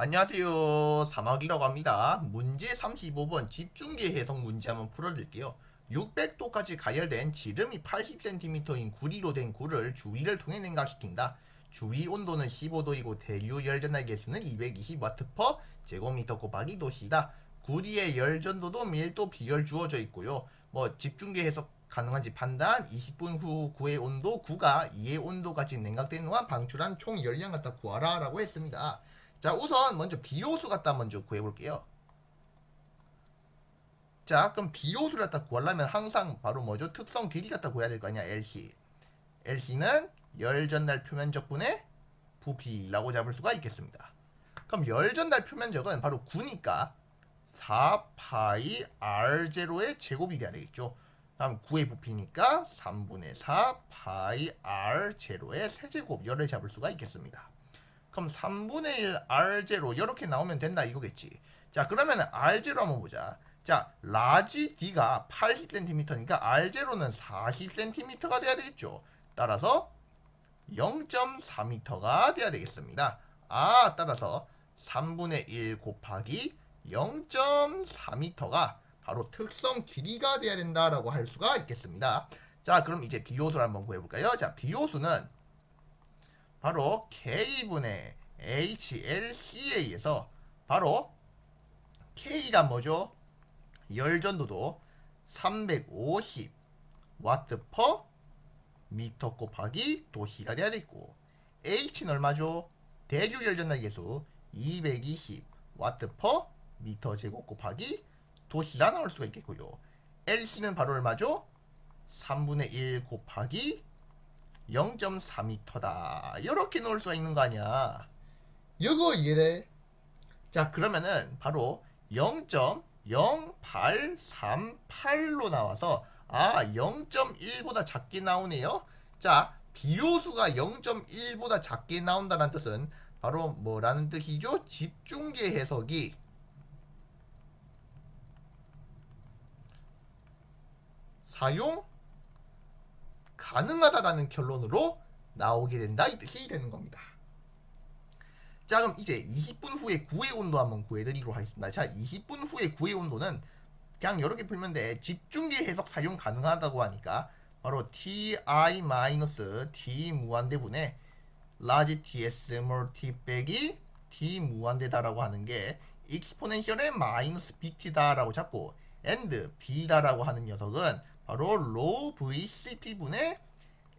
안녕하세요. 사막이라고 합니다. 문제 35번 집중계 해석 문제 한번 풀어드릴게요. 600도까지 가열된 지름이 80cm인 구리로 된 굴을 주위를 통해 냉각시킨다. 주위 온도는 15도이고 대류 열전할 개수는 220W 제곱미터 곱하기 도시다. 구리의 열전도도 밀도 비열 주어져 있고요. 뭐 집중계 해석 가능한지 판단 20분 후 구의 온도 9가 2의 온도까지 냉각된 동안 방출한 총 열량 갖다 구하라 라고 했습니다. 자 우선 먼저 비료수 갖다 먼저 구해볼게요. 자 그럼 비료수를 갖다 구하려면 항상 바로 뭐죠? 특성 길이 갖다 구해야 될 거 아니야 LC. LC는 열 전달 표면적분의 부피라고 잡을 수가 있겠습니다. 그럼 열 전달 표면적은 바로 9니까 4파이 R0의 제곱이 돼야 되겠죠. 다음 9의 부피니까 3분의 4 파이 R0의 세제곱 열을 잡을 수가 있겠습니다. 그럼 3분의 1 R0 이렇게 나오면 된다 이거겠지. 자 그러면 R0 한번 보자. 자 라지 D가 80cm니까 R0는 40cm가 돼야 되겠죠. 따라서 0.4m가 돼야 되겠습니다. 아 따라서 3분의 1 곱하기 0.4m가 바로 특성 길이가 돼야 된다라고 할 수가 있겠습니다. 자 그럼 이제 비효수를 한번 구해볼까요? 자 비효수는 바로 K분의 HLCA에서 바로 K가 뭐죠? 열전도도 350 와트 퍼 미터 곱하기 도시가 돼야 되고 H는 얼마죠? 대류 열전달 계수 220 와트 퍼 미터 제곱 곱하기 도시가 나올 수가 있겠고요. LC는 바로 얼마죠? 3분의 1 곱하기 0.4m다. 이렇게 넣을 수가 있는 거 아니야. 이거 이해돼? 자, 그러면은 바로 0.0838로 나와서 아, 0.1보다 작게 나오네요. 자, 비료수가 0.1보다 작게 나온다는 뜻은 바로 뭐라는 뜻이죠? 집중계 해석이 사용 가능하다라는 결론으로 나오게 된다 이 뜻이 되는 겁니다. 자 그럼 이제 20분 후에 구의 온도 한번 구해드리도록 하겠습니다. 자 20분 후에 구의 온도는 그냥 이렇게 풀면 돼. 집중계 해석 사용 가능하다고 하니까 바로 ti t 무한대분의 large ts small t 빼기 t 무한대다라고 하는 게 익스포넨셜의 마이너스 bt다라고 잡고 and b다라고 하는 녀석은 바로 low vcp분의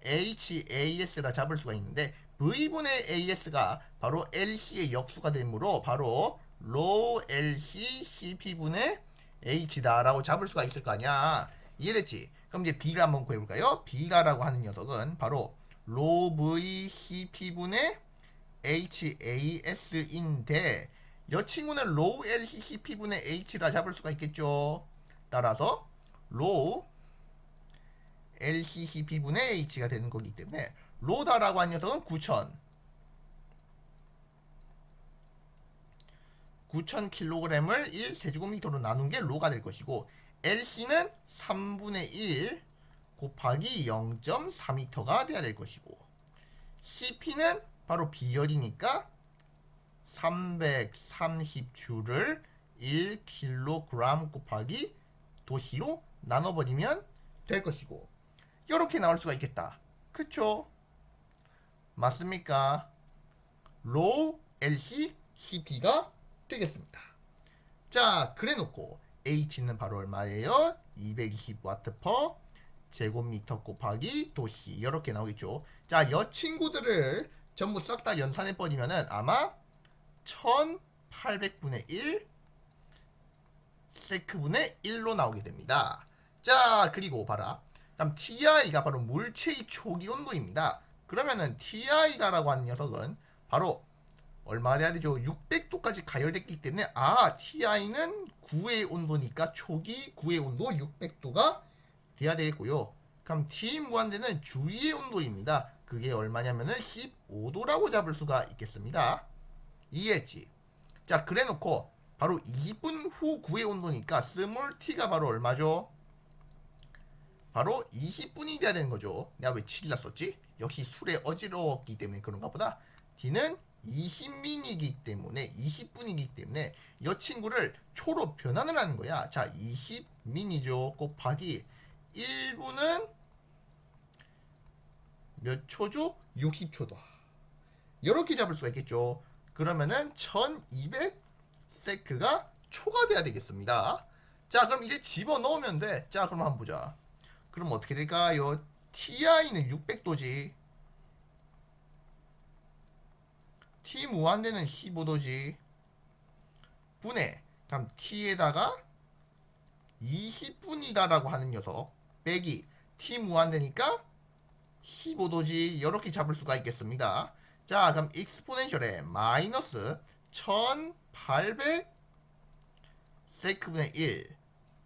has라 잡을 수가 있는데 v분의 as가 바로 lc의 역수가 되므로 바로 low lc cp분의 h다라고 잡을 수가 있을 거 아니야 이해됐지? 그럼 이제 b를 한번 구해볼까요? b가라고 하는 녀석은 바로 low vcp분의 has인데 이 친구는 low lccp분의 h라 잡을 수가 있겠죠 따라서 low LCCP분의 H가 되는 거기 때문에 로다라고 하는 녀석은 9000 9000kg을 1세제곱미터로 나눈 게 로가 될 것이고 LC는 3분의 1 곱하기 0.4m가 돼야 될 것이고 CP는 바로 비열이니까 330주를 1kg 곱하기 도시로 나눠버리면 될 것이고 이렇게 나올 수가 있겠다. 그쵸? 맞습니까? 로우 LC CP가 되겠습니다. 자, 그래 놓고 H는 바로 얼마예요? 220W per 제곱미터 곱하기 도시 이렇게 나오겠죠. 자, 이 친구들을 전부 싹 다 연산해 버리면은 아마 1800분의 1 세크분의 1로 나오게 됩니다. 자, 그리고 봐라. 다음 TI가 바로 물체의 초기 온도입니다. 그러면은 TI다라고 하는 녀석은 바로 얼마 돼야 되죠? 600도까지 가열됐기 때문에 아 TI는 9의 온도니까 초기 9의 온도 600도가 돼야 되겠고요. 그럼 T 무한대는 주위의 온도입니다. 그게 얼마냐면은 15도라고 잡을 수가 있겠습니다. 이해했지? 자 그래놓고 바로 20분 후 9의 온도니까 스몰 t가 바로 얼마죠? 바로 20분이 돼야 되는 거죠. 내가 왜 7이라 썼지? 역시 술에 어지러웠기 때문에 그런가 보다. D는 20민이기 때문에 20분이기 때문에 이 친구를 초로 변환을 하는 거야. 자, 20민이죠. 곱하기 1분은 몇 초죠? 60초다. 이렇게 잡을 수가 있겠죠. 그러면은 1200 세크가 초과돼야 되겠습니다. 자, 그럼 이제 집어 넣으면 돼. 자, 그럼 한번 보자. 그럼 어떻게 될까요? TI는 600도지. T 무한대는 15도지. 분해. 그럼 T에다가 20분이다라고 하는 녀석. 빼기. T 무한대니까 15도지. 이렇게 잡을 수가 있겠습니다. 자, 그럼 익스포넨셜에 마이너스 1800 세크분의 1.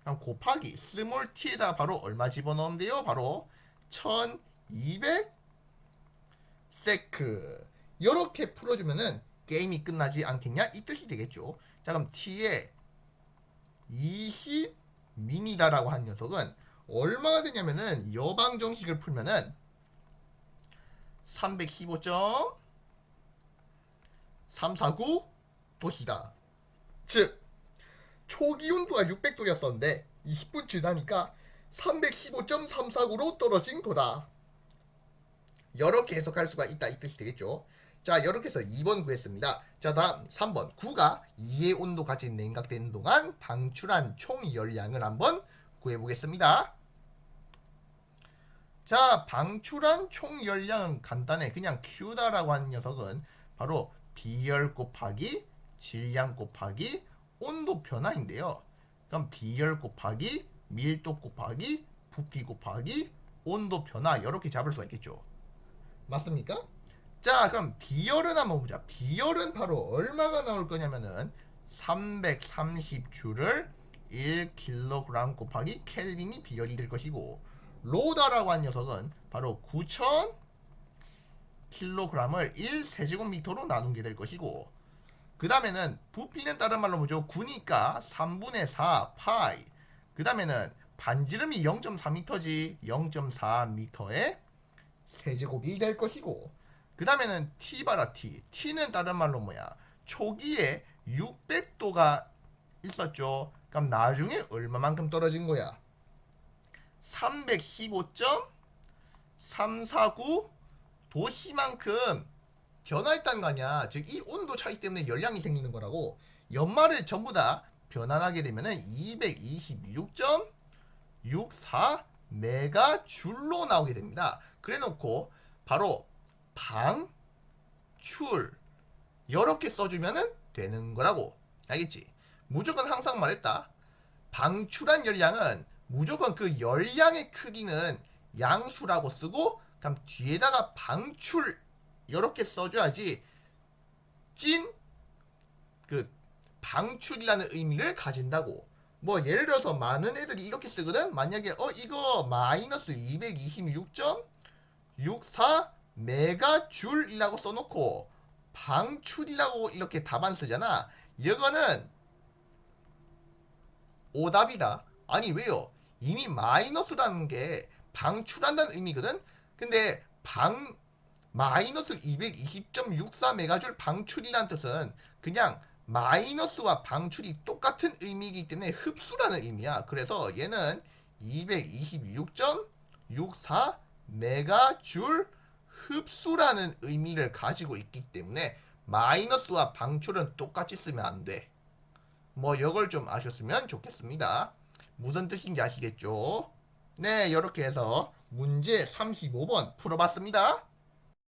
그럼 곱하기 스몰 t에다 바로 얼마 집어넣으면 돼요? 바로 1200 세크. 이렇게 풀어주면은 게임이 끝나지 않겠냐? 이 뜻이 되겠죠. 자, 그럼 t에 20 미니다라고 한 녀석은 얼마가 되냐면은 여방 정식을 풀면은 315점 349 도시다. 즉 초기 온도가 600도였었는데 20분 지나니까 315.349로 떨어진 거다. 이렇게 해석할 수가 있다 이 뜻이 되겠죠. 자 이렇게 해서 2번 구했습니다. 자 다음 3번 9가 2의 온도까지 냉각되는 동안 방출한 총 열량을 한번 구해보겠습니다. 자 방출한 총 열량은 간단해. 그냥 Q다라고 하는 녀석은 바로 비열 곱하기 질량 곱하기 온도 변화인데요. 그럼 비열 곱하기 밀도 곱하기 부피 곱하기 온도 변화 이렇게 잡을 수가 있겠죠. 맞습니까? 자, 그럼 비열은 한번 보자. 비열은 바로 얼마가 나올 거냐면은 330주를 1kg 곱하기 켈빈이 비열이 될 것이고 로다라고 한 녀석은 바로 9000 킬로그램을 1세제곱미터로 나눈 게 될 것이고 그 다음에는 부피는 다른 말로 뭐죠? 9니까 3분의 4 파이. 그 다음에는 반지름이 0.4m지 0.4m의 세제곱이 될 것이고 그 다음에는 T 봐라 T T는 다른 말로 뭐야? 초기에 600도가 있었죠. 그럼 나중에 얼마만큼 떨어진 거야? 315.349 도시만큼 변화했다는 거 아니야. 즉 이 온도 차이 때문에 열량이 생기는 거라고. 연말을 전부 다 변환하게 되면은 226.64 메가줄로 나오게 됩니다. 그래 놓고 바로 방출 이렇게 써주면은 되는 거라고. 알겠지? 무조건 항상 말했다. 방출한 열량은 무조건 그 열량의 크기는 양수라고 쓰고 그럼 뒤에다가 방출 이렇게 써줘야지 찐 그 방출이라는 의미를 가진다고. 뭐 예를 들어서 많은 애들이 이렇게 쓰거든. 만약에 어 이거 마이너스 226.64 메가줄이라고 써놓고 방출이라고 이렇게 답안 쓰잖아. 이거는 오답이다. 아니 왜요? 이미 마이너스라는 게 방출한다는 의미거든. 근데 방 마이너스 220.64 메가줄 방출이라는 뜻은 그냥 마이너스와 방출이 똑같은 의미이기 때문에 흡수라는 의미야. 그래서 얘는 226.64 메가줄 흡수라는 의미를 가지고 있기 때문에 마이너스와 방출은 똑같이 쓰면 안 돼. 뭐 이걸 좀 아셨으면 좋겠습니다. 무슨 뜻인지 아시겠죠? 네, 이렇게 해서 문제 35번 풀어봤습니다.